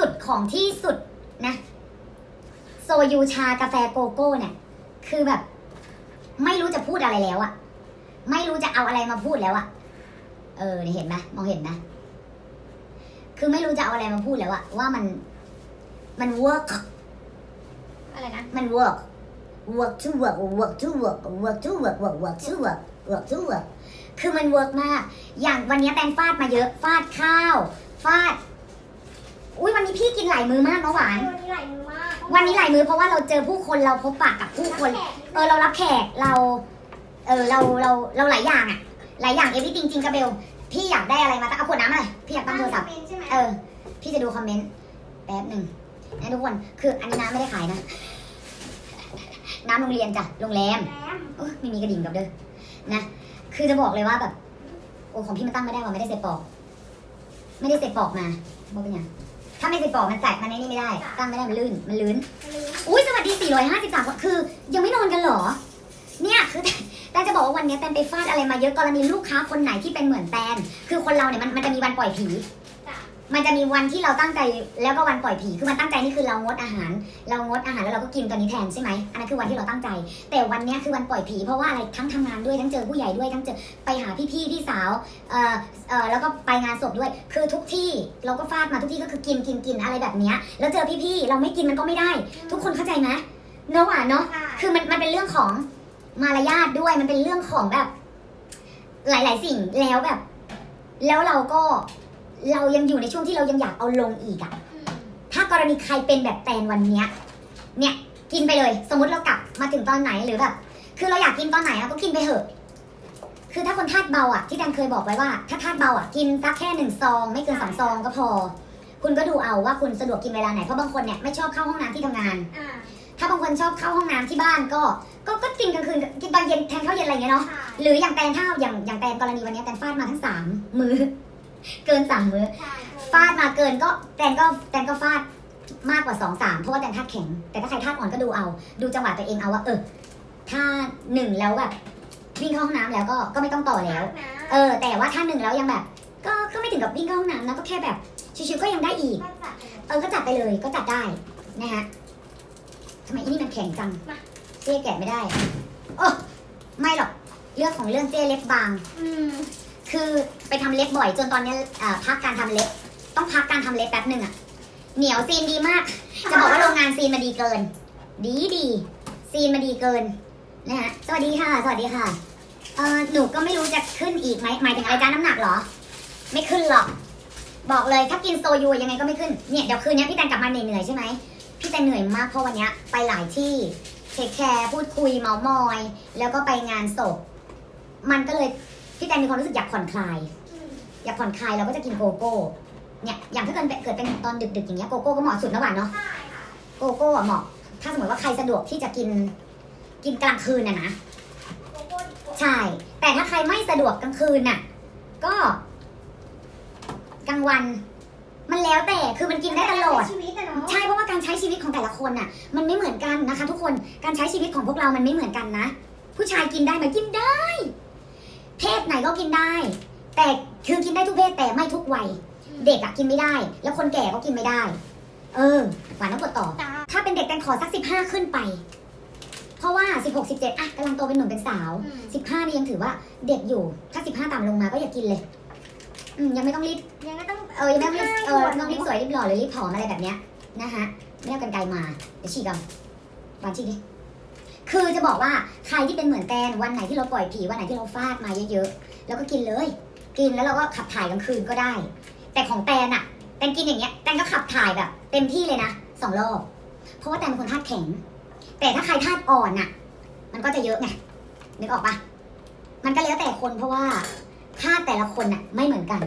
สุดของที่สุดนะโซยูชากาแฟโกโก้เนี่ย คือแบบ ไม่รู้จะพูดอะไรแล้วอะไม่รู้จะเอาอะไรมาพูดแล้วอะเออเนี่ยเห็นไหมมองเห็นนะคือไม่รู้จะเอาอะไรมาพูดแล้วอะว่ามันมัน work อะไรนะ มัน work work to work work to work work to work work work to work work to work คือมัน work มาก อย่างวันนี้แตงฟาดมาเยอะ ฟาดข้าว ฟาด อุ้ยวันนี้พี่กินหลายมือมากนะหวาน วันนี้หลายมือมากวันนี้หลายมือเพราะว่าเราเจอผู้คนเราพบปะกับผู้คน เออเรารับแขกเรา เออเราเราเราหลายอย่างอะหลายอย่างเอวี่จริงจริงกับเบลพี่อยากได้อะไรมาตั้งเอาขวดน้ำอะไรพี่อยากตั้งโทรศัพท์ใช่ไหมเออ พี่จะดูคอมเมนต์แป๊บหนึ่งนะทุกคนคืออันนี้น้ำไม่ได้ขายนะ น้ำโรงเรียนจ้ะโรงแรมแรมโอ้ยไม่มีกระดิ่งกับเด้อนะคือจะบอกเลยว่าแบบโอ้ของพี่มันตั้งไม่ได้ว่าไม่ได้เสร็จปอก ไม่ได้เสร็จปอกมาบอกเป็นยัง ถ้าไม่เสร็จปอกมันแตกมันในนี่ไม่ได้ ตั้งไม่ได้มันลื่น มันลื่นลืมอุ้ยสวัสดี 453คนคือ ยังไม่นอนกันเหรอ เนี่ยคือแต่จะบอกว่าวันนี้แตนไปฟาดอะไรมาเยอะกรณีลูกค้าคนไหนที่เป็นเหมือนแตนคือคนเราเนี่ยมันมันจะมีวันปล่อยผีจ้ะ มันจะมีวันที่เราตั้งใจแล้วก็วันปล่อยผีคือมันตั้งใจนี่คือเรางดอาหาร เรางดอาหารแล้วเราก็กินตัวนี้แทนใช่ไหมอันนั้นคือวันที่เราตั้งใจ แต่วันเนี้ยคือวันปล่อยผีเพราะว่าอะไรทั้งทำงานด้วยทั้งเจอผู้ใหญ่ด้วยทั้งเจอไปหาพี่ๆพี่สาวเอ่อเอ่อแล้วก็ไปงานศพด้วย คือทุกที่เราก็ฟาดมาทุกที่ก็คือกินกินกินอะไรแบบเนี้ยแล้วเจอพี่ๆเราไม่กินมันก็ไม่ได้ ทุกคนเข้าใจไหมเนาะหวานเนาะใช่คือมันมันเป็นเรื่องของมารยาทด้วยมันเป็นเรื่องของแบบ หลาย ๆ สิ่งแล้วแบบ แล้วเราก็ เรายังอยู่ในช่วงที่เรายังอยากเอาลงอีกอะอืมถ้ากรณีใครเป็นแบบแตนวันเนี้ยเนี่ยกินไปเลย สมมติเรากลับมาถึงตอนไหนหรือแบบคือเราอยากกินตอนไหนอะก็กินไปเถอะ คือถ้าคนธาตุเบาอะที่แดนเคยบอกไว้ว่า ถ้าธาตุเบาอะกินสักแค่หนึ่งซอง ไม่เกินสองซองก็พอ คุณก็ดูเอาว่าคุณสะดวกกินเวลาไหนเพราะบางคนเนี่ยไม่ชอบเข้าห้องน้ำที่ทำงานอ่าถ้าบางคนชอบเข้าห้องน้ำที่บ้านก็ ก็ก็กินกลางคืนกินตอนเย็นแทนข้าวเย็นอะไรเงี้ยเนาะใช่หรืออย่างแตนถ้าอย่างอย่างแตนกรณีวันนี้แตนฟาดมาทั้งสามมือ เกินสามมือใช่ฟาดมาเกินก็แตนก็แตนก็ฟาดมากกว่าสองสามเพราะว่าแตนธาตุแข็ง แต่ถ้าใครธาตุอ่อนก็ดูเอา ดูจังหวะตัวเองเอาว่า เออ ถ้าหนึ่งแล้วแบบวิ่งเข้าห้องน้ำแล้วก็ก็ไม่ต้องต่อแล้วนะเออ แต่ว่าถ้าหนึ่งแล้วยังแบบ ก็ก็ไม่ถึงกับวิ่งเข้าห้องน้ำนะก็แค่แบบชิวๆก็ยังได้อีกก็จัดไปเลยเออก็จัดไปเลยก็จัดได้นะฮะทำไมอีนี่มันแข็งจังมาเจ๊แกะไม่ได้โอ้ไม่หรอกเรื่องของเรื่องเจ๊เล็บบาง อืม คือไปทำเล็บบ่อยจนตอนนี้พักการทำเล็บ ต้องพักการทำเล็บแป๊บหนึ่งอะเหนียวซีนดีมาก จะบอกว่าโรงงานซีนมาดีเกิน ดีดีซีนมาดีเกินนะฮะสวัสดีค่ะ สวัสดีค่ะเออหนูก็ไม่รู้จะขึ้นอีกไหมหมายถึงอะไรจ้าน้ำหนักเหรอ ไม่ขึ้นหรอก บอกเลยถ้ากินโซยูยังไงก็ไม่ขึ้นเนี่ยเดี๋ยวคืนนี้พี่แตนกลับมาเหนื่อยใช่ไหมพี่แตนเหนื่อยมากเพราะวันนี้ไปหลายที่เทคแคร์พูดคุยเมามอย แล้วก็ไปงานศพมันก็เลย พี่แตนมีความรู้สึกอยากผ่อนคลายอืมอยากผ่อนคลายเราก็จะกินโกโก้เนี่ยอย่างถ้าเกิดเกิดเป็นตอนดึกๆอย่างเงี้ยโกโก้ก็เหมาะสุดนะหวานเนาะใช่ค่ะโกโก้อะเหมาะ ถ้าสมมติว่าใครสะดวกที่จะกินกินกลางคืนน่ะนะโกโก้ดีกว่าใช่ แต่ถ้าใครไม่สะดวกกลางคืนน่ะ ก็กลางวัน มันแล้วแต่คือมันกินได้ตลอดชีวิตอะเนาะใช่เพราะว่าการใช้ชีวิตของแต่ละคนน่ะ มันไม่เหมือนกันนะคะ ทุกคนการใช้ชีวิตของพวกเรามันไม่เหมือนกันนะ ผู้ชายกินได้ไหมกินได้ เพศไหนก็กินได้ แต่คือกินได้ทุกเพศแต่ไม่ทุกวัย เด็กอะกินไม่ได้ แล้วคนแก่ก็กินไม่ได้ เออหวานต้องกดต่อจ้าถ้าเป็นเด็กกันขอสักสิบห้าขึ้นไป เพราะว่าสิบหกสิบเจ็ดอะกำลังโตเป็นหนุ่มเป็นสาว อืมสิบห้านี่ยังถือว่าเด็กอยู่ ถ้าสิบห้าต่ำลงมาก็อย่ากินเลยอืมยังไม่ต้องรีบ ยังไม่ต้อง เออยังไม่ต้องรีบ15เออไม่ต้องรีบสวยรีบหล่อหรือรีบผอมอะไรแบบเนี้ยนะคะไม่เอากันไกลมา เดี๋ยวฉีกเอาวางฉีกดิ คือจะบอกว่าใครที่เป็นเหมือนแตนวันไหนที่เราปล่อยผีวันไหนที่เราฟาดมาเยอะๆแล้วก็กินเลย กินแล้วเราก็ขับถ่ายกลางคืนก็ได้ แต่ของแตนอะแตนกินอย่างเงี้ยแตนก็ขับถ่ายแบบ เต็มที่เลยนะสองรอบเพราะว่าแตนเป็นคนธาตุแข็ง แต่ถ้าใครธาตุอ่อนอะมันก็จะเยอะไงนึกออกปะมันก็แล้วแต่คนเพราะว่าธาตุแต่ละคนอะไม่เหมือนกัน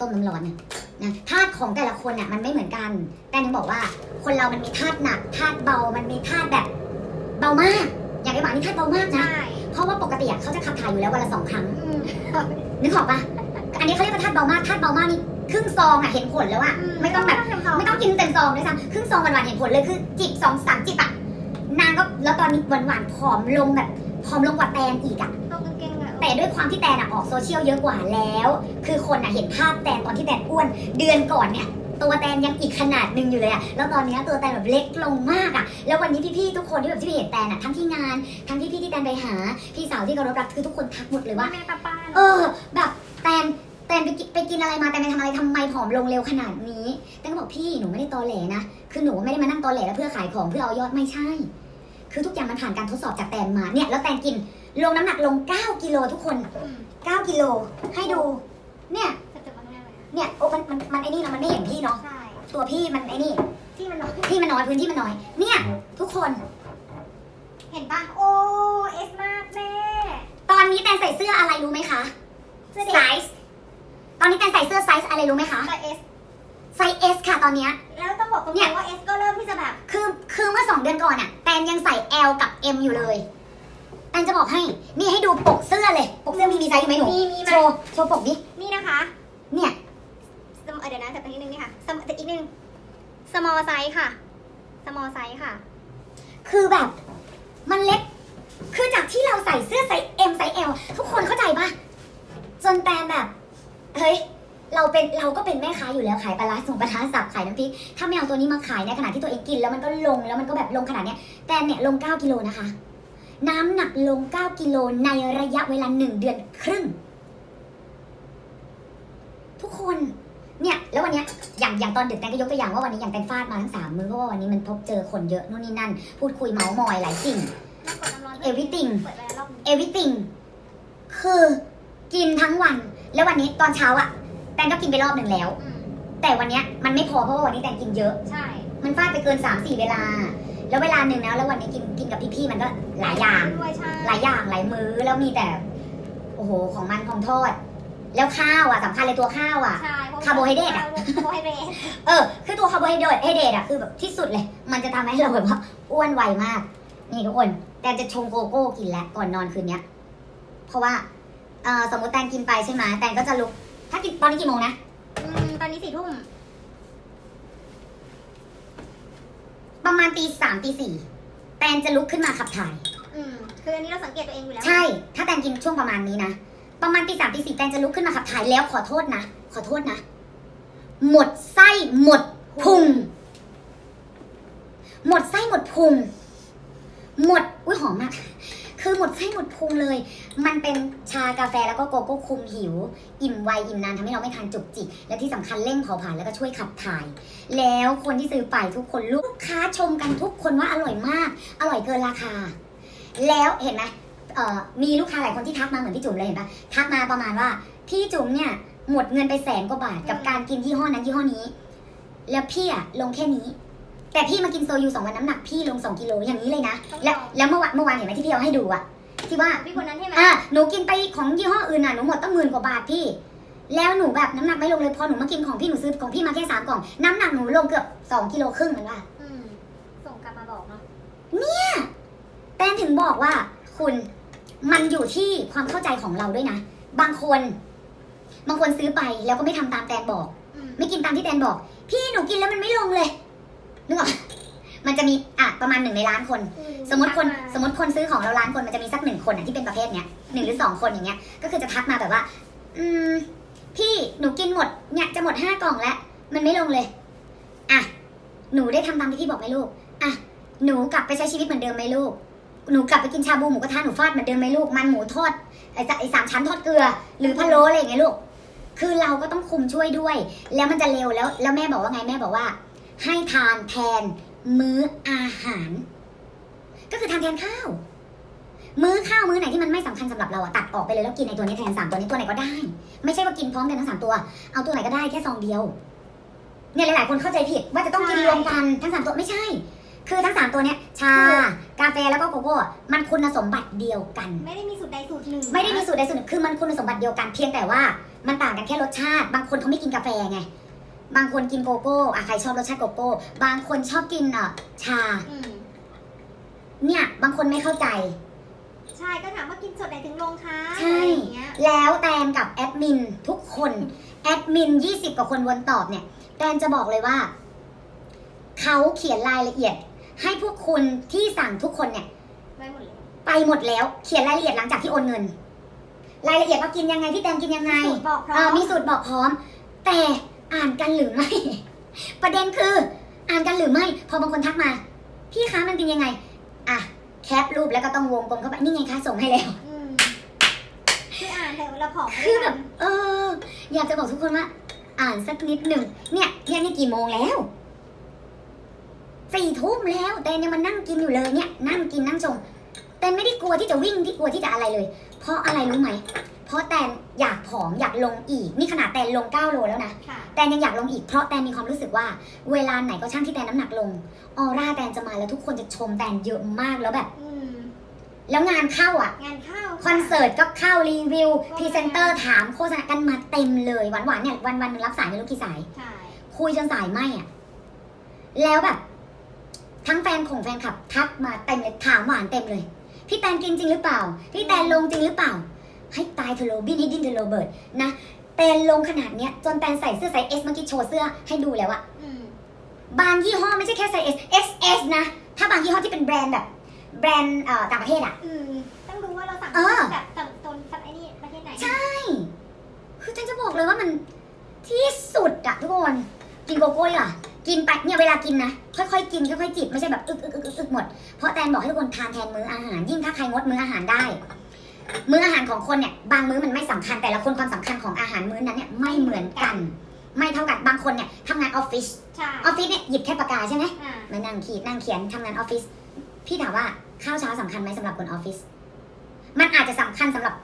ต้มน้ำร้อนเนี่ยนะธาตุของแต่ละคนน่ะมันไม่เหมือนกัน แต่นึงบอกว่า คนเรามันมีธาตุหนักธาตุเบามันมีธาตุแบบ เบามาก อย่างไอ้หมานี่ธาตุเบามากนะ ใช่เพราะว่าปกติอะเขาจะขับถ่ายอยู่แล้ววันละสองครั้ง อืม นึกออกปะอันนี้เขาเรียกว่าธาตุเบามากธาตุเบามากนี่ครึ่งซองอะเห็นผลแล้วอะไม่ต้องแบบ ไม่ต้องกินเต็มซองด้วยซ้ำครึ่งซองหวานๆเห็นผลเลยคือจิบสองสามจิบอะนางก็แล้วตอนนี้หวานๆผอมลงแบบผอมลงกว่าแตนอีกอะต้องกางเกงแบบแต่ด้วยความที่แตนอะออกโซเชียลเยอะกว่าแล้ว คือคนอะเห็นภาพแตนตอนที่แตนอ้วน เดือนก่อนเนี่ย ตัวแตนยังอีกขนาดหนึ่งอยู่เลยอะแล้วตอนเนี้ยตัวแตนแบบเล็กลงมากอะแล้ววันนี้พี่ๆทุกคนที่แบบที่เห็นแตนอะทั้งที่งาน ทั้งพี่ๆที่แตนไปหา พี่สาวที่เคารพรักคือทุกคนทักหมดเลยว่าแม่ป้าป้าเออ แบบแตนแตนไปกินไปกินอะไรมาแตนไปทำอะไรทำไมผอมลงเร็วขนาดนี้แตนก็บอกพี่หนูไม่ได้ตอแหลนะคือหนูไม่ได้มานั่งตอแหลแล้วเพื่อขายของเพื่อเอายอดไม่ใช่ คือทุกอย่างมันผ่านการทดสอบจากแตนมาเนี่ยแล้วแตนกินลงน้ำหนักลง 9 กิโลทุกคนอืม9กิโลให้ดู เนี่ย เลยอะเนี่ยโอ้มันมันมันไอ้นี่เนาะมันไม่เห็นพี่เนาะใช่ตัวพี่มันไอ้นี่ที่มันน้อยที่มันน้อยพื้นที่มันน้อย เนี่ย ทุกคน เห็นปะโอ้เอสมากแม่ตอนนี้แตนใส่เสื้ออะไรรู้ไหมคะเสื้อไซเด็กส์ตอนนี้แตนใส่เสื้อไซส์อะไรรู้ไหมคะใส่เอสไซส์ S ค่ะตอนเนี้ย แล้วต้องบอกตรงเนี่ๆยว่าเอสก็เริ่มที่จะแบบคือคือเมื่อสองเดือนก่อนอะแตนยังใส่ L กับ M อยู่เลยแตนจะบอกให้ นี่ให้ดูปกเสื้อเลย ปกเสื้อมีมีไซส์อยู่ไหมหนูมีมีมาโชว์โชว์ปกดินี่นะคะ เนี่ยสม เดี๋ยวนะแต่ไปนิดนึงนี่ค่ะสมแต่อีกนึง small size ค่ะ small size ค่ะ คือแบบมันเล็ก คือจากที่เราใส่เสื้อไซส์ M ไซส์ L ทุกคนเข้าใจปะจนแตนแบบ เฮ้ย เราเป็นเราก็เป็นแม่ค้าอยู่แล้วขายปลาร้าส่งปลาร้าสับขายน้ำพริก ถ้าไม่เอาตัวนี้มาขายในขณะที่ตัวเองกิน แล้วมันก็ลงแล้วมันก็แบบลงขนาดเนี้ยแตนเนี่ยลง 9 กิโลนะคะ น้ำหนักลง 9 กิโลในระยะเวลา 1 เดือนครึ่ง ทุกคน เนี่ยแล้ววันเนี้ยอย่างอย่างตอนดึกแตนก็ยกตัวอย่างว่าวันนี้อย่างแตนฟาดมาทั้งสามมือเพราะว่าวันนี้มันพบเจอคนเยอะนู่นนี่นั่น พูดคุยเมาส์มอยหลายสิ่งน้ำกดน้ำร้อน everything เปิดไว้รอบนึง everything คือกินทั้งวัน แล้ววันนี้ตอนเช้าอะแตนก็กินไปรอบหนึ่งแล้วอืมแต่วันเนี้ยมันไม่พอเพราะว่าวันนี้แตนกินเยอะ ใช่ มันฟาดไปเกิน3ามสี่เวลา แล้วเวลาหนึ่งนะแล้ววันนี้กินกินกับพี่ๆมันก็หลายอย่างด้วยใช่หลายอย่างหลายมื้อแล้วมีแต่ โอ้โหของมันของทอด แล้วข้าวอะสำคัญเลยตัวข้าวอะ ใช่เพะ คาร์โบไฮเดรตอะ คาร์โบไฮเดรตเออ คือตัวคาร์โบไฮเดรตไฮเดรตอะคือแบบที่สุดเลย มันจะทำให้เราแบบว่าอ้วนไวมาก นี่ทุกคน แตนจะชงโกโก้กินแล้วก่อนนอนคืนเนี้ย เพราะว่าเออสมมติแตนกินไปใช่ไหมแตนก็จะลุก ถ้ากินตอนนี้กี่โมงนะ อืมตอนนี้สี่ทุ่มประมาณตีสามตีสี่แตนจะลุกขึ้นมาขับถ่าย อืมคืออันนี้เราสังเกตตัวเองอยู่แล้ว ใช่ ถ้าแตนกินช่วงประมาณนี้นะ ประมาณตีสามตีสี่แตนจะลุกขึ้นมาขับถ่ายแล้วขอโทษนะ ขอโทษนะ หมดไส้หมดพุง หมดไส้หมดพุง หมด อุ้ยหอมมาก คือหมดไส้หมดพุงเลย มันเป็นชากาแฟแล้วก็โกโก้คุมหิว อิ่มไวอิ่มนานทำให้เราไม่ทานจุกจิก และที่สำคัญเร่งเผาผลาญแล้วก็ช่วยขับถ่าย แล้วคนที่ซื้อไปทุกคนลูกค้าชมกันทุกคนว่าอร่อยมาก อร่อยเกินราคา แล้วเห็นไหม เอ่อมีลูกค้าหลายคนที่ทักมาเหมือนพี่จุ๋มเลยเห็นปะทักมาประมาณว่า พี่จุ๋มเนี่ยหมดเงินไปแสนกว่าบาทกับการกินยี่ห้อนั้นยี่ห้อนี้ แล้วพี่อะลงแค่นี้ แต่พี่มากินโซยูสองวันน้ำหนักพี่ลงสองกิโลอย่างนี้เลยนะแล้วแล้วเมื่อวานเมื่อวานเห็นไหมที่พี่เอาให้ดูอะที่ว่าพี่คนนั้นใช่ไหมอะหนูกินไปของยี่ห้ออื่นอะหนูหมดตั้งหมื่นกว่าบาทพี่ แล้วหนูแบบน้ำหนักไม่ลงเลยพอหนูมากินของพี่หนูซื้อของพี่มาแค่สามกล่องน้ำหนักหนูลงเกือบสองกิโลครึ่งเหมือนว่าอืมส่งกลับมาบอกเนาะแตนถึงบอกว่าคุณ มันอยู่ที่ความเข้าใจของเราด้วยนะ บางคน บางคนซื้อไปแล้วก็ไม่ทำตามแตนบอกอืมไม่กินตามที่แตนบอก พี่หนูกินแล้วมันไม่ลงเลยนึกออกมันจะมีอะประมาณหนึ่งในล้านคน สมมติคนสมมติคนซื้อของเราล้านคนมันจะมีสักหนึ่งคนอะที่เป็นประเภทเนี้ยหนึ่งหรือสองคนอย่างเงี้ย ก็คือจะทักมาแบบว่า อืม พี่หนูกินหมดเนี่ยจะหมดห้ากล่องแล้วมันไม่ลงเลย อะ หนูได้ทำตามที่พี่บอกไหมลูก อะ หนูกลับไปใช้ชีวิตเหมือนเดิมไหมลูก หนูกลับไปกินชาบูหมูกระทะหนูฟาดเหมือนเดิมไหมลูก มันหมูทอดไอ้สไอ้สามชั้นทอดเกลือ หรือพะโล้อะไรอย่างเงี้ยลูก คือเราก็ต้องคุมช่วยด้วย แล้วมันจะเร็วแล้ว แล้วแม่บอกว่าไงแม่บอกว่า ให้ทานแทนมื้ออาหาร ก็คือทานแทนข้าว มื้อข้าวมื้อไหนที่มันไม่สำคัญสำหรับเราอะตัดออกไปเลยแล้วกินในตัวนี้แทนสามตัวนี้ตัวไหนก็ได้ ไม่ใช่ว่ากินพร้อมกันทั้งสามตัว เอาตัวไหนก็ได้แค่ซองเดียวเนี่ยหลายๆคนเข้าใจผิดว่าจะต้องกินรวมกันทั้งสามตัวไม่ใช่ คือทั้งสามตัวเนี้ยชา กาแฟแล้วก็โกโก้มันคุณสมบัติเดียวกัน ไม่ได้มีสูตรใดสูตรหนึ่งไม่ได้มีสูตรใดสูตรหนึ่งคือมันคุณสมบัติเดียวกันเพียงแต่ว่ามันต่างกันแค่รสชาติ บางคนเขาไม่กินกาแฟไงบางคนกินโกโก้อะใครชอบรสชาติโกโก้ บางคนชอบกินเอ่อชาอืมเนี่ย บางคนไม่เข้าใจ ใช่ก็ถามว่ากินสดไหนถึงลงคะใช่อะไรอย่างเงี้ยแล้วแตนกับแอดมินทุกคนแอดมิน20กว่าคนวนตอบเนี่ยแตนจะบอกเลยว่าเขาเขียนรายละเอียด ให้พวกคุณที่สั่งทุกคนเนี่ยไว้หมดเลยไปหมดแล้ว เขียนรายละเอียดหลังจากที่โอนเงิน รายละเอียดว่ากินยังไงพี่แตนกินยังไงสูตรบอกพร้เอออมมีสูตรบอกพร้อม แต่อ่านกันหรือไม่ ประเด็นคือ อ่านกันหรือไม่ พอบางคนทักมา พี่คะมันเป็นยังไง อะ แคปรูปแล้วก็ต้องวงกลมเข้าไปนี่ไงคะส่งให้แล้ว อืมคืออ่านเถอะเราผอมไม่คือได้แบบเออ อยากจะบอกทุกคนว่า อ่านสักนิดหนึ่งเนี่ยเนี่ยนี่กี่โมงแล้ว สี่ทุ่มแล้วแต่ยังมานั่งกินอยู่เลยเนี่ยนั่งกินนั่งชมแต่ไม่ได้กลัวที่จะวิ่งที่กลัวที่จะอะไรเลย เพราะอะไรรู้ไหมเพราะแตนอยากผอมอยากลงอีกนี่ขนาดแตนลง 9 โลแล้วนะค่ะแตนยังอยากลงอีกเพราะแตนมีความรู้สึกว่า เวลาไหนก็ช่างที่แตนน้ำหนักลงออร่าแตนจะมาแล้วทุกคนจะชมแตนเยอะมากแล้วแบบอืมแล้วงานเข้าอะ งานเข้าคอนเสิร์ตก็เข้ารีวิวพรีเซนเตอร์ถามโฆษณากันมาเต็มเลยหวานๆเนี่ยวันวันๆหนึงรับสายไม่รู้กี่สายใช่คุยจนสายไหมอะ แล้วแบบ ทั้งแฟนของแฟนคลับทักมาเต็มเลยถามหวานเต็มเลย พี่แตนกินจริงหรือเปล่า พี่แตนลงจริงหรือเปล่า ให้ตายเธอะโรบินให้ดิ้นเธอะโรเบิร์ตนะแตนลงขนาดเนี้ยจนแตนใส่เสื้อไซส์เอสเมื่อกี้โชว์เสื้อให้ดูแล้วอะอืมบางยี่ห้อไม่ใช่แค่ไซส์ S XS นะ ถ้าบางยี่ห้อที่เป็นแบรนด์แบบ แบรนด์เอ่อต่างประเทศอะอืมต้องรู้ว่าเราสั่งเออแบบสั่งตนสั่งไอ้นี่ประเทศไหน ใช่ คือฉันจะบอกเลยว่ามันที่สุดอะทุกคน กินโกโก้ดีกว่า กินไปเนี่ยเวลากินนะค่อยๆกินค่อยๆจิบไม่ใช่แบบอึกอึกอึกอึกอึกหมดเพราะแตนบอกให้ทุกคนทานแทนมื้ออาหาร ยิ่งถ้าใครงดมื้ออาหารได้ มื้ออาหารของคนเนี่ยบางมื้อมันไม่สำคัญแต่ละคนความสำคัญของอาหารมื้อนั้นเนี่ยไม่เหมือนกัน ไม่เท่ากันบางคนเนี่ยทำงานออฟฟิศใช่ออฟฟิศเนี่ยหยิบแค่ปากกาใช่ไหมอ่ามานั่งขีดนั่งเขียนทำงานออฟฟิศพี่ถามว่าข้าวเช้าสำคัญไหมสำหรับคนออฟฟิศมันอาจจะสำคัญสำหรับ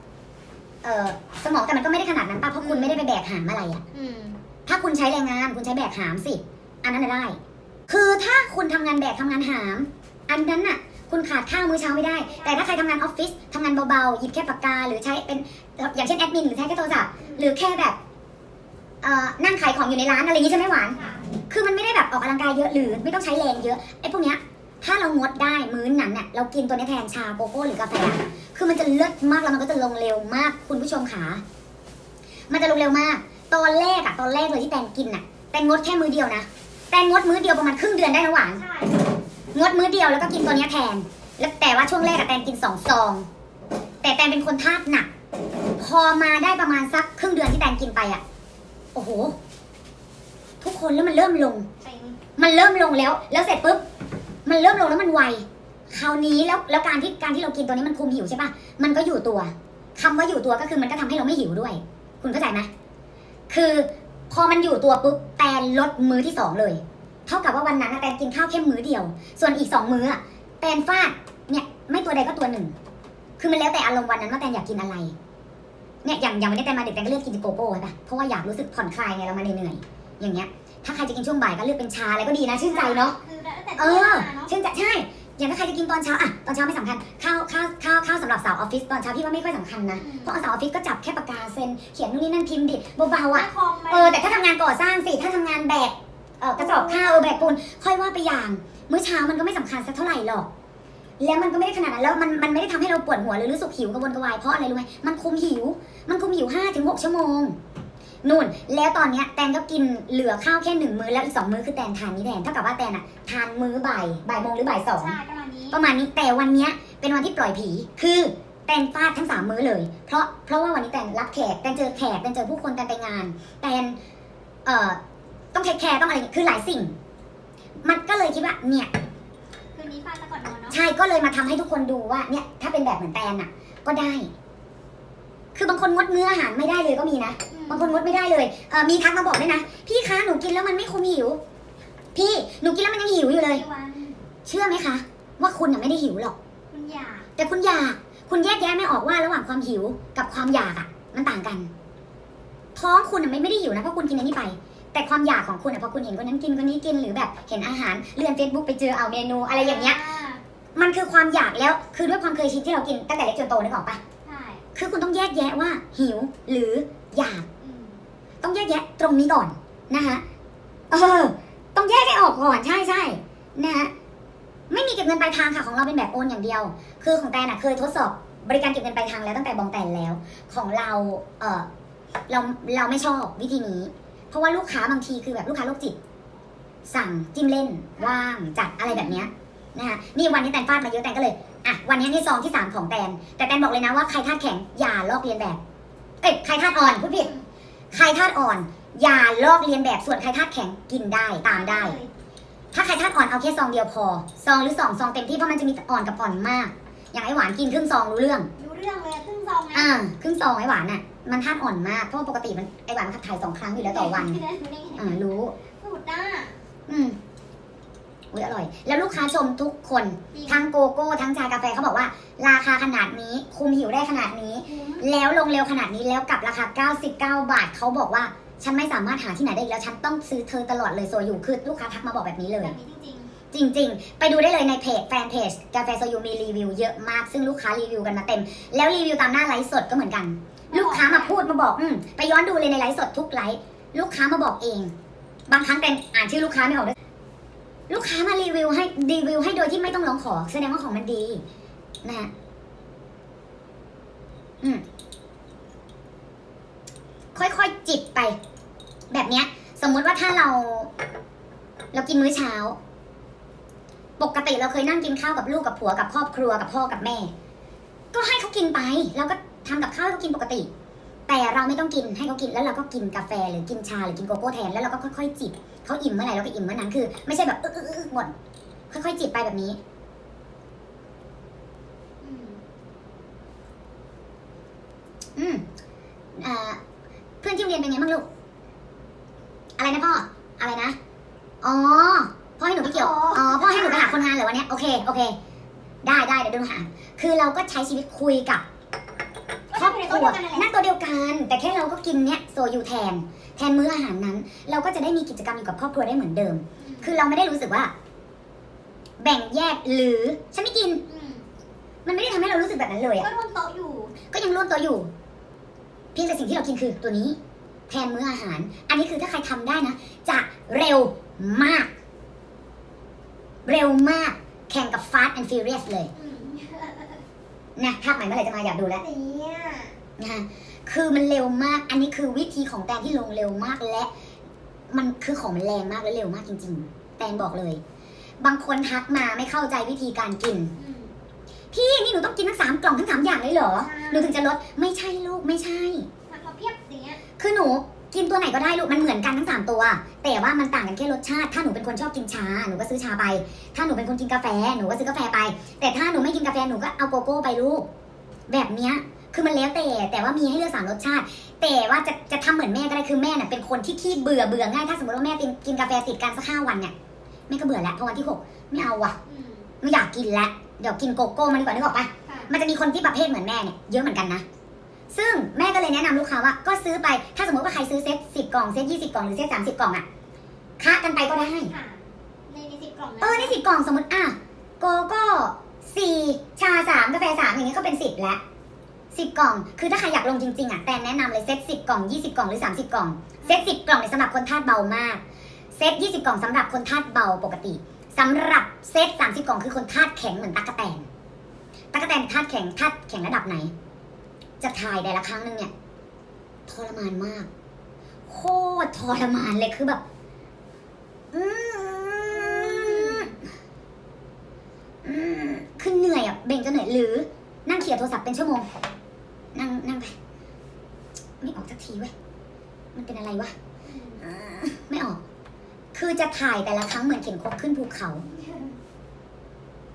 เอ่อสมองแต่มันก็ไม่ได้ขนาดนั้นป่ะเพราะคุณไม่ได้ไปแบกหามอะไรอะอืมถ้าคุณใช้แรงงานคุณใช้แบกหามสิ อันนั้นน่ะได้ คือถ้าคุณทำงานแบกทำงานหาม อันนั้นน่ะ คุณขาดข้าวมื้อเช้าไม่ได้ แต่ถ้าใครทำงานออฟฟิศทำงานเบาๆหยิบแค่ปากกา หรือใช้เป็นอย่างเช่นแอดมินหรือใช้แค่โทรศัพท์หรือแค่แบบเอ่อนั่งขายของอยู่ในร้านอะไรอย่างนี้ใช่ไหมหวาน คือมันไม่ได้แบบออกกำลังกายเยอะหรือไม่ต้องใช้แรงเยอะไอ้พวกเนี้ยถ้าเรางดได้มื้อนั้นเนี่ยเรากินตัวนี้แทนชาโกโก้หรือกาแฟคือมันจะเลิศมากแล้วมันก็จะลงเร็วมากคุณผู้ชมขามันจะลงเร็วมาก ตอนแรกอะตอนแรกเลยที่แตนกินอะแตนงดแค่มื้อเดียวนะ แตนงดมื้อเดียวประมาณครึ่งเดือนได้นะหวาน ใช่ งดมื้อเดียวแล้วก็กินตัวเนี้ยแทน แล้วแต่ว่าช่วงแรกอะแตนกินสองซอง แต่แตนเป็นคนธาตุหนัก พอมาได้ประมาณสักครึ่งเดือนที่แตนกินไปอะโอ้โห ทุกคนแล้วมันเริ่มลงเต็งมันเริ่มลงแล้ว แล้วเสร็จปุ๊บ มันเริ่มลงแล้วมันไว คราวนี้แล้วแล้วการที่การที่เรากินตัวนี้มันคุมหิวใช่ปะมันก็อยู่ตัวคำว่าอยู่ตัวก็คือมันก็ทำให้เราไม่หิวด้วย คุณเข้าใจไหมคือ พอมันอยู่ตัวปุ๊บแตนลดมื้อที่สองเลย เท่ากับว่าวันนั้นนะแตนกินข้าวแค่มื้อเดียว ส่วนอีกสองมื้ออะแตนฟาดเนี่ยไม่ตัวใดก็ตัวหนึ่ง คือมันแล้วแต่อารมณ์วันนั้นว่าแตนอยากกินอะไร เนี่ยอย่างอย่างวันนี้แตนมาเด็กแตนก็เลือกกินโกโก้ใช่ปะเพราะว่าอยากรู้สึกผ่อนคลายไงเรามาเหนื่อยๆอย่างเงี้ย ถ้าใครจะกินช่วงบ่ายก็เลือกเป็นชาอะไรก็ดีนะชื่นใจเนาะคือแล้วแต่เอที่อมาเนาะชื่นใจใช่ อย่างถ้าใครจะกินตอนเช้าอะตอนเช้าไม่สำคัญข้าวข้าวข้าวข้าวสำหรับสาวออฟฟิศตอนเช้าพี่ว่าไม่ค่อยสำคัญนะเพราะสาวออฟฟิศก็จับแค่ปากกาเซ็นเขียนนู่นนี่นั่นพิมพ์ดิเบาๆอะคอมไปเออแต่ถ้าทำงานก่อสร้างสิถ้าทำงานแบกเออกระสอบข้าวเออแบกปูนค่อยว่าไปอย่างมื้อเช้ามันก็ไม่สำคัญสักเท่าไหร่หรอกแล้วมันก็ไม่ได้ขนาดนั้นแล้วมันมันไม่ได้ทำให้เราปวดหัวหรือรู้สึกหิวกระวนกระวายเพราะอะไรรู้ไหมมันคุมหิว มันคุมหิวห้าถึงหกชั่วโมงนู่น แล้วตอนเนี้ยแตนก็กินเหลือข้าวแค่หนึ่งมื้อแล้วอีกสองมื้อคือแตนทานนี้แทนเท่ากับว่าแตนอะทานมื้อบ่ายบ่ายโมงหรือบ่ายสองใช่ ประมาณนี้ประมาณนี้แต่วันเนี้ยเป็นวันที่ปล่อยผี คือแตนฟาดทั้งสามมื้อเลย เพราะเพราะว่าวันนี้แตนรับแขกแตนเจอแขกแตนเจอผู้คนแตนไปงานแตนเอ่อต้องเทคแคร์ต้องอะไรอย่างงี้คือหลายสิ่ง มันก็เลยคิดว่าเนี่ยคืนนี้ฟาดซะก่อนนอนเนาะใช่ก็เลยมาทำให้ทุกคนดูว่าเนี่ยถ้าเป็นแบบเหมือนแตนอะ ก็ได้ คือบางคนงดมื้ออาหารไม่ได้เลยก็มีนะอืมบางคนงดไม่ได้เลยเออมีทักมาบอกด้วยนะพี่คะหนูกินแล้วมันไม่คุมหิว พี่หนูกินแล้วมันยังหิวอยู่เลยกี่วันเชื่อไหมคะ ว่าคุณน่ะไม่ได้หิวหรอก คุณอยากแต่คุณอยาก คุณแยกแยะไม่ออกว่าระหว่างความหิวกับความอยากอะ มันต่างกัน ท้องคุณอะไม่ไม่ได้หิวนะเพราะคุณกินอันนี้ไป แต่ความอยากของคุณอะพอคุณเห็นคนนั้นกินคนนี้กินหรือแบบเห็นอาหารเลื่อนเฟซบุ๊กไปเจอเอาเมนูอะไรอย่างเงี้ย มันคือความอยากแล้วคือด้วยความเคยชินที่เรากินตั้งแต่เล็กจนโตนึกออกปะใช่คือคุณต้องแยกแยะว่าหิวหรืออยาก อืมต้องแยกแยะตรงนี้ก่อนนะคะเออ ต้องแยกให้ออกก่อนใช่ใช่นะฮะ ไม่มีเก็บเงินปลายทางค่ะของเราเป็นแบบโอนอย่างเดียว คือของแตนอะเคยทดสอบบริการเก็บเงินปลายทางแล้วตั้งแต่บองแตนแล้ว ของเราเออเราเราไม่ชอบวิธีนี้ เพราะว่าลูกค้าบางทีคือแบบลูกค้าโรคจิต สั่งจิ้มเล่นว่างจัดอะไรแบบเนี้ยนะคะนี่วันนี้แตนฟาดมาเยอะแตนก็เลยอะวันนี้นี่ซองที่สามของแตน แต่แตนบอกเลยนะว่าใครธาตุแข็งอย่าลอกเลียนแบบเอ้ยใครธาตุอ่อนพูดผิดใครธาตุอ่อน อย่าลอกเลียนแบบส่วนใครธาตุแข็งกินได้ตามได้ ถ้าใครธาตุอ่อนเอาแค่ซองเดียวพอ ซองหรือสองซองเต็มที่เพราะมันจะมีอ่อนกับอ่อนมาก อย่างไอหวานกินครึ่งซองรู้เรื่อง รู้เรื่องเลยครึ่งซองนะอ่าครึ่งซองไอหวานน่ะ มันธาตุอ่อนมากเพราะว่าปกติมันไอหวานมันขับถ่ายสองครั้งอยู่แล้วต่อวันอ่ารู้สูตรหน้าอืมอุ้ยอร่อย แล้วลูกค้าชมทุกคนจริงทั้งโกโก้ทั้งชากาแฟเขาบอกว่า ราคาขนาดนี้ คุมหิวได้ขนาดนี้คุ้มแล้วลงเร็วขนาดนี้แล้วกับราคา 99 บาทเขาบอกว่า ฉันไม่สามารถหาที่ไหนได้อีกแล้ว ฉันต้องซื้อเธอตลอดเลยโซยูคือลูกค้าทักมาบอกแบบนี้เลย แบบนี้จริงจริง ๆ ไปดูได้เลยในเพจแฟนเพจกาแฟโซยูมีรีวิวเยอะมากซึ่งลูกค้ารีวิวกันมาเต็ม แล้วรีวิวตามหน้าไลฟ์สดก็เหมือนกัน ลูกค้ามาพูดมาบอกอืมไปย้อนดูเลยในไลฟ์สดทุกไลฟ์ลูกค้ามาบอกเอง บางครั้งเป็นอ่านชื่อลูกค้าไม่ออกด้วยลูกค้ามารีวิวให้รีวิวให้โดยที่ไม่ต้องร้องขอ แสดงว่าของมันดีนะฮะอืมค่อยๆจิบไป แบบเนี้ย สมมุติว่าถ้าเรา เรากินมื้อเช้า ปกติเราเคยนั่งกินข้าวกับลูกกับผัวกับครอบครัวกับพ่อกับแม่ ก็ให้เขากินไปเราก็ทำกับข้าวให้เขากินปกติ แต่เราไม่ต้องกินให้เขากินแล้วเราก็กินกาแฟหรือกินชาหรือกินโกโก้แทนแล้วเราก็ค่อยๆจิบเขาอิ่มเมื่อไหร่เราก็อิ่มเมื่อนั้นคือ ไม่ใช่แบบอึกอึกอึกหมดค่อยๆจิบไปแบบนี้อืมอ่าเพื่อนที่เรียนเป็นไงบ้างลูก อะไรนะพ่อ อะไรนะ อ๋อ พ่อให้หนูไปเกี่ยว อ๋อ พ่อให้หนูไปหาคนงานเหรอวันเนี้ยโอเค โอเค ได้ได้เดี๋ยวดูหา คือเราก็ใช้ชีวิตคุยกับครอบครัวนั่งตัวเดียวกัน แต่แค่เราก็กินเนี้ยโซยูแทน แทนมื้ออาหารนั้น เราก็จะได้มีกิจกรรมอยู่กับครอบครัวได้เหมือนเดิม คือเราไม่ได้รู้สึกว่า แบ่งแยกหรือฉันไม่กินอืมมันไม่ได้ทำให้เรารู้สึกแบบนั้นเลยอะก็ร่วมโต๊ะอยู่ ก็ยังร่วมตัวอยู่ เพียงแต่สิ่งที่เรากินคือตัวนี้ แทนมื้ออาหาร อันนี้คือถ้าใครทำได้นะ จะเร็วมาก เร็วมาก แข่งกับ Fast and Furious เลยอืมนะภาคใหม่เมื่อไหร่จะมาอยากดูแล้วเนี่ยนะคะคือมันเร็วมาก อันนี้คือวิธีของแตนที่ลงเร็วมากและ มันคือของมันแรงมากและเร็วมากจริง ๆ แตนบอกเลย บางคนทักมาไม่เข้าใจวิธีการกินอืมพี่นี่หนูต้องกินทั้งสามกล่องทั้งสามอย่างเลยเหรอใช่หนูถึงจะลดไม่ใช่ลูกไม่ใช่ คือหนูกินตัวไหนก็ได้ลูกมันเหมือนกันทั้งสามตัว แต่ว่ามันต่างกันแค่รสชาติ ถ้าหนูเป็นคนชอบกินชาหนูก็ซื้อชาไป ถ้าหนูเป็นคนกินกาแฟหนูก็ซื้อกาแฟไป แต่ถ้าหนูไม่กินกาแฟหนูก็เอาโกโก้ไปลูกแบบเนี้ยคือมันแล้วแต่แต่ว่ามีให้เลือกสามรสชาติ แต่ว่าจะจะทำเหมือนแม่ก็ได้คือแม่เนี่ยเป็นคนที่ขี้เบื่อเบื่อง่ายถ้าสมมติว่าแม่กินกินกาแฟติดกันสักห้าวันเนี่ยแม่ก็เบื่อแล้วพอวันที่หกไม่เอาว่ะอืมไม่อยากกินแล้วเดี๋ยวกินโกโก้มาดีกว่านึกออกปะค่ะมันจะมีคนที่ประเภทเหมือนแม่เนี่ยเยอะเหมือนกันนะ ซึ่งแม่ก็เลยแนะนำลูกค้าว่าก็ซื้อไปถ้าสมมติว่าใครซื้อเซ็ตสิบกล่องเซ็ตยี่สิบกล่องหรือเซ็ตสามสิบกล่องอะคะกันไปก็ได้ค่ะในในสิบกล่องนะเออในสิบกล่องสมมติอะโกโก้สี่ชาสามกาแฟสามอย่างเงี้ยก็เป็นสิบแล้วสิบกล่อง คือถ้าใครอยากลงจริงๆอะแต่แนะนำเลยเซ็ตสิบกล่องยี่สิบกล่องหรือสามสิบกล่องเซ็ตสิบกล่องเนี่ยสำหรับคนธาตุเบามากเซ็ตยี่สิบกล่องสำหรับคนธาตุเบาปกติสำหรับเซ็ตสามสิบกล่องคือคนธาตุแข็งเหมือนตั๊กแตนตั๊กแตนธาตุแข็งธาตุแข็งระดับไหน จะถ่ายแต่ละครั้งหนึ่งเนี่ยทรมานมาก โคตรทรมานเลยคือแบบอืมอืมคือเหนื่อยอะเบ่งจะเหนื่อยหรือนั่งเขียนโทรศัพท์เป็นชั่วโมง นั่งนั่งไป ไม่ออกสักทีเว้ย มันเป็นอะไรวะไม่ออก คือจะถ่ายแต่ละครั้งเหมือนเข็นคกขึ้นภูเขา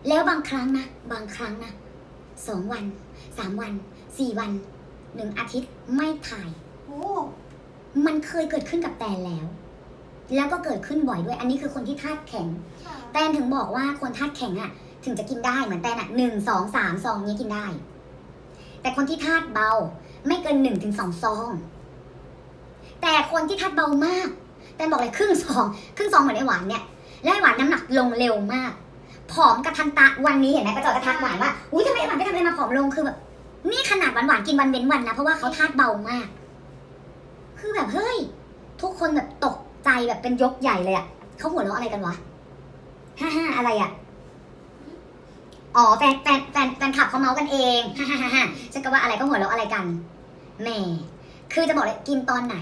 แล้วบางครั้งนะ บางครั้งนะสองวัน สามวัน สี่วันหนึ่งอาทิตย์ไม่ถ่าย โอ้มันเคยเกิดขึ้นกับแตนแล้ว แล้วก็เกิดขึ้นบ่อยด้วย อันนี้คือคนที่ธาตุแข็งค่ะแตนถึงบอกว่าคนธาตุแข็งอะถึงจะกินได้เหมือนแตนอะหนึ่งสองสามซองนี้กินได้ แต่คนที่ธาตุเบาไม่เกินหนึ่งถึงสองซอง แต่คนที่ธาตุเบามาก แตนบอกเลยครึ่งซอง ครึ่งซองเหมือนไอหวานเนี่ย แล้วไอหวานน้ำหนักลงเร็วมาก ผอมกระทันตะวันนี้เห็นไหมกระจอกกระทักหวานว่า อุ้ยทำไมไอหวานไปทำอะไรมาผอมลงคือแบบ นี่ขนาดหวานหวานๆกินวันเว้นวันนะ เพราะว่าเขาธาตุเบามาก คือแบบเฮ้ย ทุกคนแบบตกใจแบบเป็นยกใหญ่เลยอะเขาหัวเราะอะไรกันวะฮ่าฮ่าอะไรอะอ๋อแฟนแฟนแฟนแฟนขับเขาเมาส์กันเองฮ่าฮ่าฮ่าฮ่าฉันก็ว่าอะไรก็หัวเราะอะไรกันแหม่คือจะบอกเลยกินตอนไหน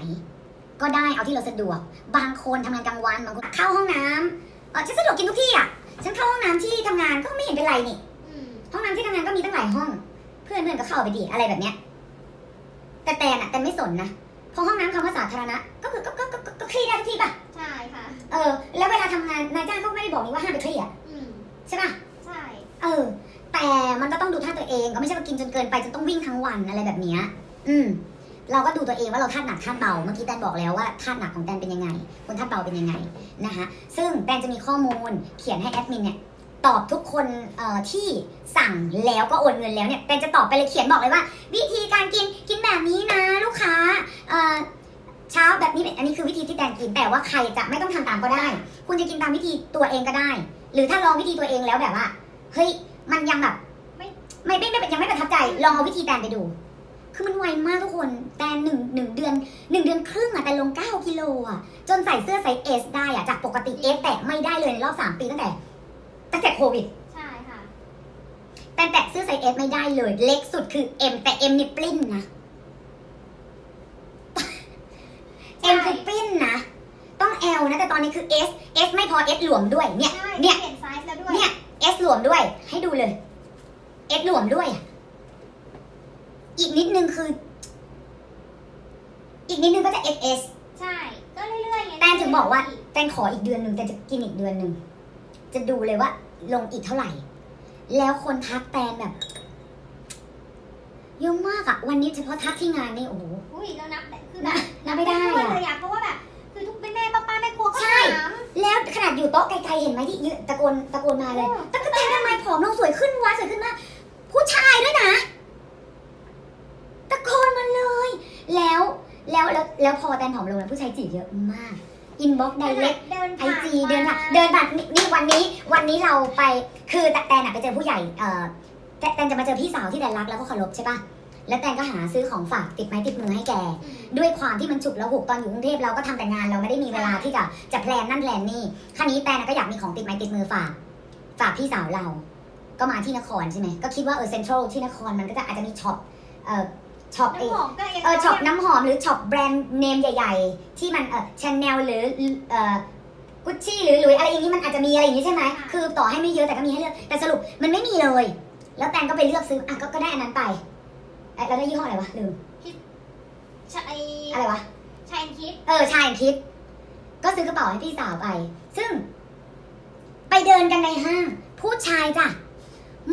ก็ได้เอาที่เราสะดวก บางคนทำงานกลางวันบางคนเข้าห้องน้ำเออฉันสะดวกกินทุกที่อะฉันเข้าห้องน้ำที่ทำงานก็ไม่เห็นเป็นไรนี่อืมห้องน้ำที่ทำงานก็มีตั้งหลายห้อง เพื่อนเพื่อนก็เข้าไปดีอะไรแบบเนี้ย แต่แตนอะแตนไม่สนนะเพราะห้องน้ำคำว่าสาธารณะ ก็คือก็ก็ก็ก็ก็คลี่ได้ทุกที่ป่ะ ใช่ค่ะ เออ แล้วเวลาทำงานนายจ้างก็ไม่ได้บอกนี่ว่าห้ามไปคลี่อะอืมใช่ป่ะ ใช่ เออ แต่มันก็ต้องดูท่าตัวเองก็ไม่ใช่ว่ากินจนเกินไปจนต้องวิ่งทั้งวันอะไรแบบเนี้ยอืม เราก็ดูตัวเองว่าเราธาตุหนักธาตุเบาเมื่อกี้แตนบอกแล้วว่าธาตุหนักของแตนเป็นยังไงคนธาตุเบาเป็นยังไงนะคะซึ่งแตนจะมีข้อมูลเขียนให้แอดมินเนี่ย ตอบทุกคนที่สั่งแล้วก็โอนเงินแล้วเนี่ยแตนจะตอบไปเลยเขียนบอกเลยว่า วิธีการกินกินแบบนี้นะลูกค้าเช้าแบบนี้อันนี้คือวิธีที่แตนกินแต่ว่าใครจะไม่ต้องทำตามก็ได้ คุณจะกินตามวิธีตัวเองก็ได้ หรือถ้าลองวิธีตัวเองแล้วแบบว่าเฮ้ยมันยังแบบไม่ไม่ไม่ยังไม่ประทับใจลองเอาวิธีแตนไปดู คือมันไวมากทุกคนแตนหนึ่งหนึ่งเดือนหนึ่งเดือนครึ่งอะแต่ลงเก้ากิโลอะจนใส่เสื้อไซส์เอสได้อะจากปกติเอสแตะไม่ได้เลยในรอบสามปีตั้งแต่ ตั้งแต่โควิด ใช่ค่ะ แต่แตะเสื้อไซส์เอสไม่ได้เลย เล็กสุดคือเอ็มแต่เอ็มนี่ปลิ้นนะเอ็มคือปลิ้นนะ ต้องเอลนะ แต่ตอนนี้คือเอสเอสไม่พอเอสหลวมด้วย เนี่ย ใช่เนี่ย เปลี่ยนไซส์แล้วด้วย เนี่ยเอสหลวมด้วย ให้ดูเลยเอสหลวมด้วยอะอีกนิดนึงคือ อีกนิดนึงก็จะ XS ใช่ ก็เรื่อยๆไงแตนถึงบอกว่าแตนขออีกเดือนหนึ่งแตนจะกินอีกเดือนหนึ่ง จะดูเลยว่า ลงอีกเท่าไหร่ แล้วคนทักแตนแบบเยอะมากอะวันนี้เฉพาะทักที่งานนี่โอ้โห อุ้ยแล้วนับแต่คือนับนับไม่ได้อะอะเลยอะเพราะว่าแบบคือทุกแม่ๆป้าๆแม่ครัวก็ใช่ถามแล้วขนาดอยู่โต๊ะไกลๆเห็นไหมที่ยืนตะโกนตะโกนมาเลยเออตะกแตนทำไมผอมลงสวยขึ้นวะสวยขึ้นมากผู้ชายด้วยนะตะโกนมาเลย แล้วแล้วแล้วแล้วพอแตนผอมลงแล้วผู้ชายจีบเยอะมาก อินบ็อกไดเรกเดินไอผ่านจีเดินผ่านเดินผ่านนี่นี่วันนี้ วันนี้เราไปคือแต่แตนอะไปเจอผู้ใหญ่เอ่อแตแตนจะมาเจอพี่สาวที่แตนรักแล้วก็เคารพใช่ปะแล้วแตนก็หาซื้อของฝากติดไม้ติดมือให้แก อืม ด้วยความที่มันฉุกแล้วหุกตอนอยู่กรุงเทพเราก็ทำแต่งานเราไม่ได้มีเวลาที่จะจะแพลนนั่นแพลนนี่ครั้นี้แตนก็อยากมีของติดไม้ติดมือฝากฝากพี่สาวเรา ก็มาที่นครใช่ไหมก็คิดว่าเออเซ็นทรัลที่นครมันก็จะอาจจะมีช็อปเอ่อ ช็อปเอน้ำหอมก็ยังเออช็อปน้ำหอมหรือช็อปแบรนด์เนมใหญ่ ๆ ที่มันเออชาแนลหรือเอ่อกุชชี่หรือหลุยอะไรอย่างนี้มันอาจจะมีอะไรอย่างนี้ใช่ไหมคือต่อให้ไม่เยอะแต่ก็มีให้เลือกแต่สรุปมันไม่มีเลย แล้วแตนก็ไปเลือกซื้ออะก็ก็ได้อันนั้นไปเอ้ยแล้วได้ยี่ห้ออะไรวะลืมใช่อะไรวะชายคิดเออชายคิด ก็ซื้อกระเป๋าให้พี่สาวไป ซึ่ง ไปเดินกันในห้างผู้ชายจ้ะ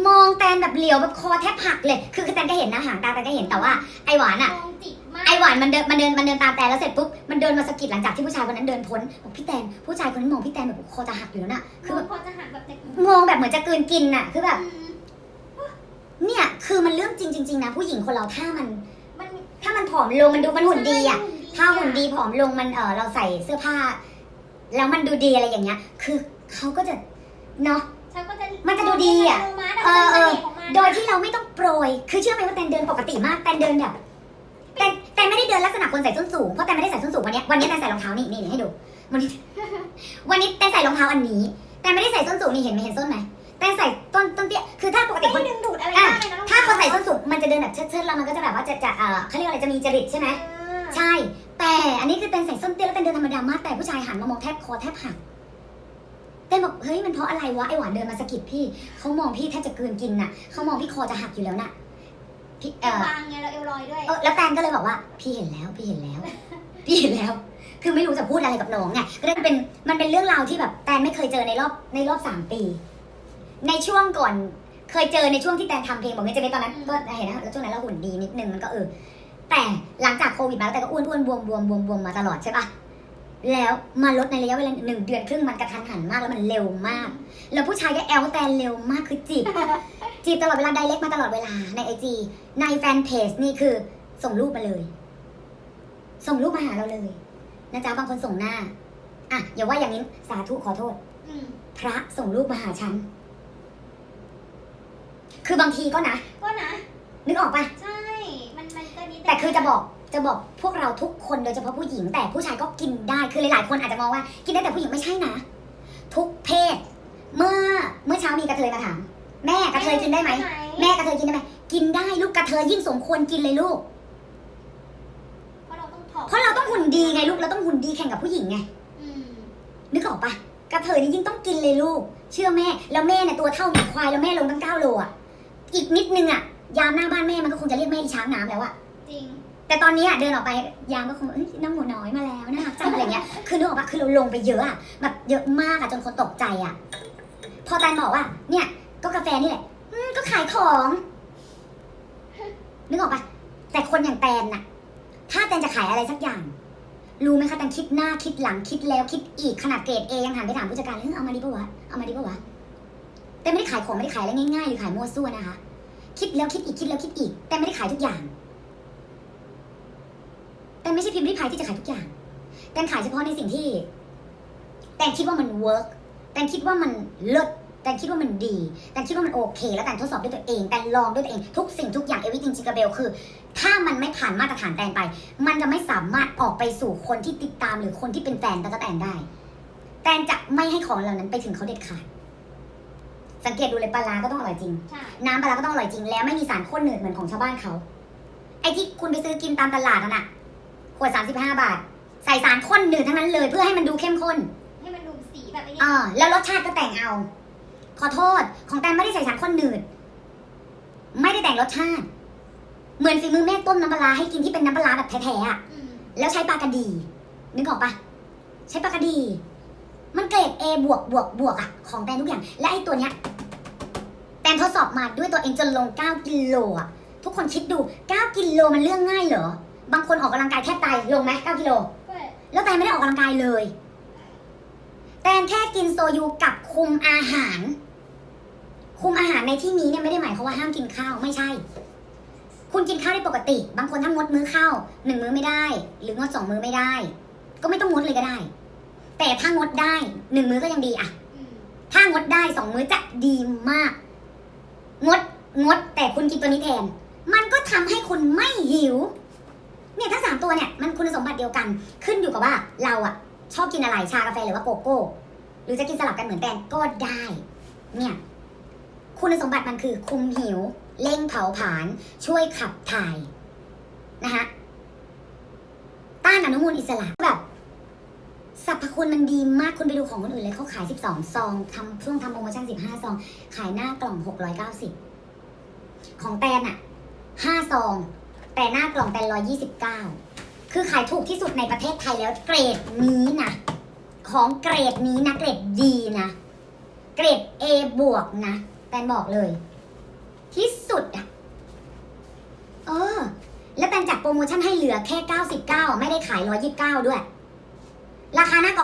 มองแตนแบบเหลียวแบบคอแทบหักเลยคือคือแตนก็เห็นนะหางตาแตนก็เห็นแต่ว่าไอหวานอะมองจิกมากไอหวานมันเดินมันเดินมันเดินตามแตนแล้วเสร็จปุ๊บมันเดินมาสะกิดหลังจากที่ผู้ชายคนนั้นเดินพ้นบอกพี่แตนผู้ชายคนนั้นมองพี่แตนแบบคอจะหักอยู่แล้วน่ะคืคืออแบบพอจะหักแบบจะมองแบบเหมือนจะกลืนกินน่ะคือแบบอืมเนี่ยคือมันเรื่องจริงจริงๆนะผู้หญิงคนเราถ้ามัน มันถ้ามันผอมลงมันดูมันหุ่นดีอะใช่ถ้าหุ่นดีผอมลงมันเออเราใส่เสื้อผ้า แล้วมันดูดีอะไรอย่างเงี้ย คือเขาก็จะเนาะ ฉันก็จะมันจะดูดีอะเอเอออเอเอออ โดยที่เราไม่ต้องโปรย คือเชื่อไหมว่าแตนเดินปกติมาก แตนเดินแบบ แตนแตนไม่ได้เดินลักษณะคนใส่ส้นสูง เพราะแตนไม่ได้ใส่ส้นสูงวันเนี้ยวันนี้แตนใส่รองเท้านี่นี่นี่ให้ดู วันนี้ วันนี้แตนใส่รองเท้าอันนี้ แตนไม่ได้ใส่ส้นสูงนี่เห็นไหมเห็นส้นไหมแตนใส่ต้นต้นเตี้ย คือถ้าปกติไม่คนได้ดึงดูดอะไรมากเลยนะถ้าคนใส่ส้นสูงมันจะเดินแบบเชิดๆแล้วมันก็จะแบบว่าจะจะเออเขาเรียกอะไรจะมีจริตใช่ไหมเออใช่ แต่อันนี้คือเต้นใส่ส้นเตี้ยแล้วเต้นเดินธรรมดามากแต่ผู้ชายหันมามองแทบคอแทบหักเต้นบอกเฮ้ยมันเพราะอะไรวะไอหวานเดินมาสะกิดพี่เขามองพี่แทบจะกลืนกินน่ะเขามองพี่คอจะหักอยู่แล้วน่ะพี่เอเอวอบางไงเราเอวลอยด้วย เออแล้วแตนก็เลยบอกว่า พี่เห็นแล้วพี่เห็นแล้ว พี่เห็นแล้ว คือไม่รู้จะพูดอะไรกับน้องไงก็เลยเป็นมันเป็นเรื่องราวที่แบบแตนไม่เคยเจอในรอบในรอบสามปี ในช่วงก่อนเคยเจอในช่วงที่แตนทำเพลงบอกเงี้ยจะเป็นตอนนั้นก็เห็นนะแล้วช่วงนั้นเราหุ่นดีนิดนึงมันก็เออแต่หลังจากโควิดมาแล้วแต่ก็อ้วนอ้วนบวมบวมบวมบวมมาตลอดใช่ปะ แล้วมาลดในระยะเวลาหนึ่งเดือนครึ่งมันกระทันหันมากแล้วมันเร็วมาก แล้วผู้ชายก็แอลแตนเร็วมากคือจีบจีบตลอดเวลาไดเรกมาตลอดเวลาในไอจีในแฟนเพจนี่คือส่งรูปมาเลย ส่งรูปมาหาเราเลยนะจ๊ะบางคนส่งหน้าอะอย่าว่าอย่างนี้สาธุขอโทษอืมพระส่งรูปมาหาฉัน คือบางทีก็นะ ก็นะ นึกออกปะใช่ มันมันก็นิดแต่คือจะบอก จะบอกพวกเราทุกคนโดยเฉพาะผู้หญิง แต่ผู้ชายก็กินได้คือหลายๆคนอาจจะมองว่า กินได้แต่ผู้หญิงไม่ใช่นะ ทุกเพศ เมื่อเมื่อเช้ามีกระเทยมาถาม แม่กระเทยกินได้ไหมแม่กระเทยกินได้ไหมกินได้ลูกกระเทยยิ่งสมควรกินเลยลูก เพราะเราต้องถอดเพราะเราต้องหุ่นดีไงลูกเราต้องหุ่นดีแข่งกับผู้หญิงไงอืมนึกออกปะกระเทยนี่ยิ่งต้องกินเลยลูก เชื่อแม่แล้วแม่เนี่ยตัวเท่าหมีควายแล้วแม่ลงตั้งเก้าโลอะอีกนิดนึงอะยามหน้าบ้านแม่มันก็คงจะเรียกแม่อีช้างน้ำแล้วอะจริง แต่ตอนนี้อะเดินออกไปยามก็คงเอ้ยน้องหมูน้อยมาแล้วนะคะจังอะไรเงี้ย คือนึกออกปะคือเราลงไปเยอะอะแบบเยอะมากอะจนคนตกใจอะ พอแตนบอกว่า เนี่ย ก็กาแฟนี่แหละอืมก็ขายของ นึกออกปะแต่คนอย่างแตนน่ะ ถ้าแตนจะขายอะไรสักอย่าง รู้ไหมคะแตนคิดหน้าคิดหลังคิดแล้วคิดอีกขนาดเกรดเอยังหันไปถามผู้จัดการเลยเฮ้ยเอามาดีปะวะเอามาดีปะวะแต่ไม่ได้ขายของไม่ได้ขายอะไรง่ายๆหรือขายมั่วซั่วนะคะ คิดแล้วคิดอีกคิดแล้วคิดอีก แต่ไม่ได้ขายทุกอย่าง แต่ไม่ใช่พิมพ์ริพายที่จะขายทุกอย่าง แต่ขายเฉพาะในสิ่งที่ แต่คิดว่ามันเวิร์กแต่คิดว่ามันเลิศแต่คิดว่ามันดี แต่คิดว่ามันโอเค แล้วแต่ทดสอบด้วยตัวเอง แต่ลองด้วยตัวเอง ทุกสิ่งทุกอย่างเอวิจริงจิกาเบลคือ ถ้ามันไม่ผ่านมาตรฐานแตนไป มันจะไม่สามารถออกไปสู่คนที่ติดตามหรือคนที่เป็นแฟนตะกแตนได้ แตนจะไม่ให้ของเหล่านั้นไปถึงเขาเด็ดขาด สังเกตดูเลยปลาร้าก็ต้องอร่อยจริงใช่น้ำปลาร้าก็ต้องอร่อยจริง แล้วไม่มีสารข้นหนืดเหมือนของชาวบ้านเขา ไอ้ที่คุณไปซื้อกินตามตลาดนั่นน่ะข วด 35 บาท ใส่สารข้นหนืดทั้งนั้นเลย เพื่อให้มันดูเข้มข้นให้มันดูสีแบบไอ้นี่อ่าแล้วรสชาติก็แต่งเอา ขอโทษ ของแตนไม่ได้ใส่สารข้นหนืด ไม่ได้แต่งรสชาติ เหมือนฝีมือแม่ต้มน้ำปลาร้าให้กินที่เป็นน้ำปลาร้าแบบแท้ๆอะอืมแล้วใช้ปลากระดี นึกออกปะใช้ปลากระดี มันเกรด A บวกบวกบวกอะของแตนทุกอย่าง และไอ้ตัวเนี้ย แตนทดสอบมาด้วยตัวเองจนลง 9 กิโลอะทุกคนคิดดู 9 กิโลมันเรื่องง่ายเหรอ บางคนออกกำลังกายแทบตายลงไหม9กิโล แล้วแตนไม่ได้ออกกำลังกายเลย แตนแค่กินโซยูกับคุมอาหาร คุมอาหารในที่นี้เนี่ยไม่ได้หมายความว่าห้ามกินข้าวไม่ใช่ คุณกินข้าวได้ปกติ บางคนถ้างดมื้อข้าวหนึ่งมื้อไม่ได้ หรืองดสองมื้อไม่ได้ ก็ไม่ต้องงดเลยก็ได้ แต่ถ้างดได้หนึ่งมื้อก็ยังดีอะอืมถ้างดได้สองมื้อจะดีมาก งดงดแต่คุณกินตัวนี้แทน มันก็ทำให้คุณไม่หิว เนี่ยทั้งสามตัวเนี่ยมันคุณสมบัติเดียวกัน ขึ้นอยู่กับว่าเราอะชอบกินอะไรชากาแฟหรือว่าโกโก้ หรือจะกินสลับกันเหมือนแตนก็ได้ เนี่ยคุณสมบัติมันคือคุมหิวเร่งเผาผลาญช่วยขับถ่ายนะคะต้านอนุมูลอิสระแบบสรรพคุณมันดีมากคุณไปดูของคนอื่นเลยเขาขาย 12 ซองทำช่วงทำโปรโมชั่น 15 ซอง ขายหน้ากล่อง 690 ของแตนอะ5ซอง แต่หน้ากล่องแตน129คือขายถูกที่สุดในประเทศไทยแล้วเกรดนี้นะของเกรดนี้นะเกรดดีนะเกรด A บวกนะแตนบอกเลย ที่สุดอะเออ แล้วแตนจัดโปรโมชั่นให้เหลือแค่ 99 ไม่ได้ขาย 129 ด้วย ราคาหน้ากล่อง